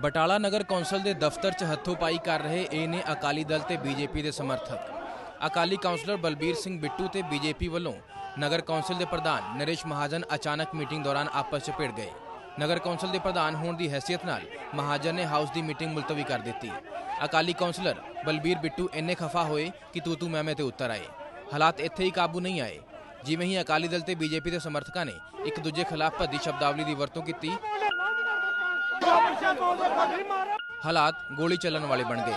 ਬਟਾਲਾ ਨਗਰ council ਦੇ ਦਫ਼ਤਰ 'ਚ ਹੱਥੋਂ-ਪਾਈ ਕਰ ਰਹੇ ਇਹ ਨੇ ਅਕਾਲੀ ਦਲ ਤੇ ਬੀਜੇਪੀ ਦੇ ਸਮਰਥਕ। ਅਕਾਲੀ ਕਾਉਂਸਲਰ ਬਲਬੀਰ ਸਿੰਘ ਬਿੱਟੂ ਤੇ ਬੀਜੇਪੀ ਵੱਲੋਂ ਨਗਰ ਕੌਂਸਲ ਦੇ ਪ੍ਰਧਾਨ ਨਰੇਸ਼ ਮਹਾਜਨ ਅਚਾਨਕ ਮੀਟਿੰਗ ਦੌਰਾਨ ਆਪਸ 'ਚ ਭਿੜ ਗਏ। ਨਗਰ ਕੌਂਸਲ ਦੇ ਪ੍ਰਧਾਨ ਹੋਣ ਦੀ ਹੈਸੀਅਤ ਨਾਲ ਮਹਾਜਨ ਨੇ ਹਾਊਸ ਦੀ ਮੀਟਿੰਗ ਮੁਲਤਵੀ ਕਰ ਦਿੱਤੀ। ਅਕਾਲੀ ਕਾਉਂਸਲਰ ਬਲਬੀਰ ਬਿੱਟੂ ਇੰਨੇ ਖਫਾ ਹੋਏ ਕਿ ਤੂ ਤੂ ਮੈਂ ਮੈਂ ਤੇ ਉੱਤਰ ਆਏ। ਹਾਲਾਤ ਇੱਥੇ ਹੀ ਕਾਬੂ ਨਹੀਂ ਆਏ। ਜਿਵੇਂ ਹੀ ਅਕਾਲੀ ਦਲ ਤੇ ਬੀਜੇਪੀ ਦੇ ਸਮਰਥਕਾਂ ਨੇ ਇੱਕ ਦੂਜੇ ਖਿਲਾਫ ਭੱਦੀ ਸ਼ਬਦਾਵਲੀ ਦੀ ਵਰਤੋਂ ਕੀਤੀ ਹਾਲਾਤ ਗੋਲੀ ਚੱਲਣ ਵਾਲੇ ਬਣ ਗਏ।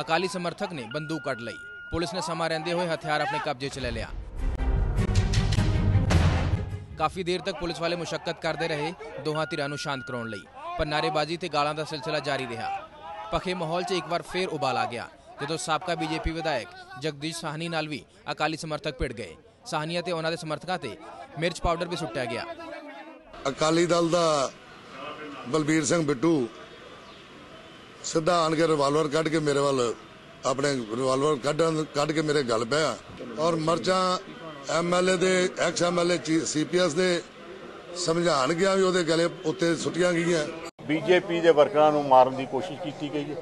ਅਕਾਲੀ ਸਮਰਥਕ ਨੇ ਬੰਦੂਕ ਕੱਢ ਲਈ। ਪੁਲਿਸ ਨੇ ਸਮਾਂ ਰਹਿੰਦੇ ਹੋਏ ਹਥਿਆਰ ਆਪਣੇ ਕਬਜ਼ੇ 'ਚ ਲੈ ਲਿਆ। ਕਾਫੀ ਦੇਰ ਤੱਕ ਪੁਲਿਸ ਵਾਲੇ ਮੁਸ਼ਕਲ ਕਰਦੇ ਰਹੇ, ਦੋਹਾਂ ਧਿਰਾਂ ਨੂੰ ਸ਼ਾਂਤ ਕਰਾਉਣ ਲਈ। ਪਰ ਨਾਰੇਬਾਜ਼ੀ ਤੇ ਗਾਲਾਂ ਦਾ ਸਿਲਸਿਲਾ ਜਾਰੀ ਰਿਹਾ। ਪਖੇ ਮਾਹੌਲ 'ਚ ਇੱਕ ਵਾਰ ਫੇਰ ਉਬਾਲ ਆ ਗਿਆ, ਜਦੋਂ ਸਾਬਕਾ ਬੀਜੇਪੀ ਵਿਧਾਇਕ ਜਗਦੀਸ਼ ਸਾਹਨੀ ਨਾਲ ਵੀ ਅਕਾਲੀ ਸਮਰਥਕ ਭਿੜ ਗਏ। ਸਾਹਨੀਆ ਤੇ ਉਹਨਾਂ ਦੇ ਸਮਰਥਕਾਂ ਤੇ ਮਿਰਚ ਪਾਊਡਰ ਵੀ ਸੁੱਟਿਆ ਗਿਆ। ਅਕਾਲੀ ਦਲ ਦਾ ਬਲਬੀਰ ਸਿੰਘ ਬਿੱਟੂ ਸਿੱਧਾ ਆਣ ਕੇ ਰਿਵਾਲਵਰ ਕੱਢ ਕੇ ਮੇਰੇ ਵੱਲ ਆਪਣੇ ਰਿਵਾਲਵਰ ਕੱਢਣ ਕੱਢ ਕੇ ਮੇਰੇ ਗਲ ਪਿਆ ਔਰ ਮਰਚਾਂ ਐਮਐਲਏ ਦੇ ਐਕਸ ਐਮਐਲਏ ਸੀਪੀਐਸ ਦੇ ਸਮਝਾਣ ਗਿਆ ਵੀ ਉਹਦੇ ਗਲੇ ਉੱਤੇ ਸੁੱਟੀਆਂ ਗਈਆਂ। ਬੀਜੇਪੀ ਦੇ ਵਰਕਰਾਂ ਨੂੰ ਮਾਰਨ ਦੀ ਕੋਸ਼ਿਸ਼ ਕੀਤੀ ਗਈ ਹੈ।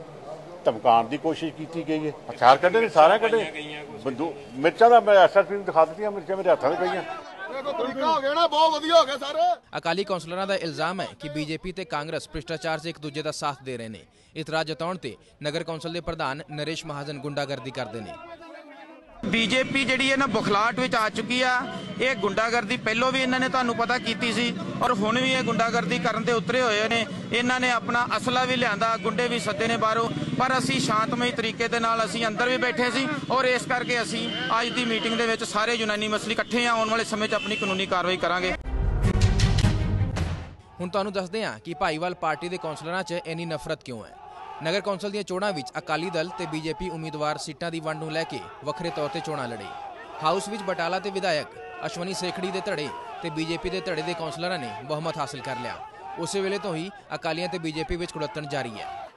ਧਮਕਾਉਣ ਦੀ ਕੋਸ਼ਿਸ਼ ਕੀਤੀ ਗਈ ਹੈ। ਹਥਿਆਰ ਕੱਢੇ ਨੇ ਸਾਰਿਆਂ ਕੱਢੇ। ਬੰਦੂਕ ਮਿਰਚਾਂ ਦਾ ਮੈਂ ਐਸਐਸਪੀ ਨੂੰ ਦਿਖਾ ਦਿੱਤੀਆਂ ਮਿਰਚਾਂ ਮੇਰੇ ਹੱਥਾਂ 'ਚ ਪਈਆਂ। ਦੇਖੋ ਤਰੀਕਾ ਹੋ ਗਿਆ ਨਾ, ਬਹੁਤ ਵਧੀਆ ਹੋ ਗਿਆ ਸਾਰੇ। ਅਕਾਲੀ ਕੌਂਸਲਰਾਂ ਦਾ ਇਲਜ਼ਾਮ ਹੈ ਕਿ ਬੀਜੇਪੀ ਤੇ ਕਾਂਗਰਸ ਭ੍ਰਿਸ਼ਟਾਚਾਰ 'ਚ ਇੱਕ ਦੂਜੇ ਦਾ ਸਾਥ ਦੇ ਰਹੇ ਨੇ। ਇਤਰਾਜ਼ ਜਤਾਉਣ ਤੇ ਨਗਰ ਕੌਂਸਲ ਦੇ ਪ੍ਰਧਾਨ ਨਰੇਸ਼ ਮਹਾਜਨ ਗੁੰਡਾਗਰਦੀ ਕਰਦੇ ਨੇ। ਬੀਜੇਪੀ ਜਿਹੜੀ ਹੈ ਨਾ ਬੁਖਲਾਟ ਵਿੱਚ ਆ ਚੁੱਕੀ ਆ। ਇਹ ਗੁੰਡਾਗਰਦੀ ਪਹਿਲਾਂ ਵੀ ਇਹਨਾਂ ਨੇ ਤੁਹਾਨੂੰ ਪਤਾ ਕੀਤੀ ਸੀ ਔਰ ਹੁਣ ਵੀ ਇਹ ਗੁੰਡਾਗਰਦੀ ਕਰਨ ਤੇ ਉਤਰੇ ਹੋਏ ਨੇ। ਇਹਨਾਂ ਨੇ ਆਪਣਾ ਅਸਲਾ ਵੀ ਲਿਆਂਦਾ, ਗੁੰਡੇ ਵੀ ਸੱਦੇ ਨੇ ਬਾਹਰੋਂ। ਪਰ ਅਸੀਂ ਸ਼ਾਂਤਮਈ ਤਰੀਕੇ ਦੇ ਨਾਲ ਅਸੀਂ ਅੰਦਰ ਵੀ ਬੈਠੇ ਸੀ ਔਰ ਇਸ ਕਰਕੇ ਅਸੀਂ ਅੱਜ ਦੀ ਮੀਟਿੰਗ ਦੇ ਵਿੱਚ ਸਾਰੇ ਯੂਨਾਨੀ ਮਸਲੀ ਇਕੱਠੇ ਆ ਆਉਣ ਵਾਲੇ ਸਮੇਂ 'ਚ ਆਪਣੀ ਕਾਨੂੰਨੀ ਕਾਰਵਾਈ ਕਰਾਂਗੇ। ਹੁਣ ਤੁਹਾਨੂੰ ਦੱਸਦੇ ਹਾਂ ਕਿ ਭਾਈਵਾਲ ਪਾਰਟੀ ਦੇ ਕੌਂਸਲਰਾਂ 'ਚ ਇੰਨੀ ਨਫ਼ਰਤ ਕਿਉਂ ਹੈ। ਨਗਰ ਕੌਂਸਲ ਦੀਆਂ ਚੋਣਾਂ ਵਿੱਚ ਅਕਾਲੀ ਦਲ ਤੇ ਬੀਜੇਪੀ ਉਮੀਦਵਾਰ ਸੀਟਾਂ ਦੀ ਵੰਡ ਨੂੰ ਲੈ ਕੇ ਵੱਖਰੇ ਤੌਰ ਤੇ ਚੋਣਾਂ ਲੜੇ। ਹਾਊਸ ਵਿੱਚ ਬਟਾਲਾ ਤੇ ਵਿਧਾਇਕ ਅਸ਼ਵਨੀ ਸੇਖੜੀ ਦੇ ਧੜੇ ਤੇ ਬੀਜੇਪੀ ਦੇ ਧੜੇ ਦੇ ਕੌਂਸਲਰਾਂ ਨੇ ਬਹੁਮਤ ਹਾਸਲ ਕਰ ਲਿਆ। ਉਸੇ ਵੇਲੇ ਤੋਂ ਹੀ ਅਕਾਲੀਆਂ ਤੇ ਬੀਜੇਪੀ ਵਿੱਚ ਕੁੜੱਤਣ ਜਾਰੀ ਹੈ।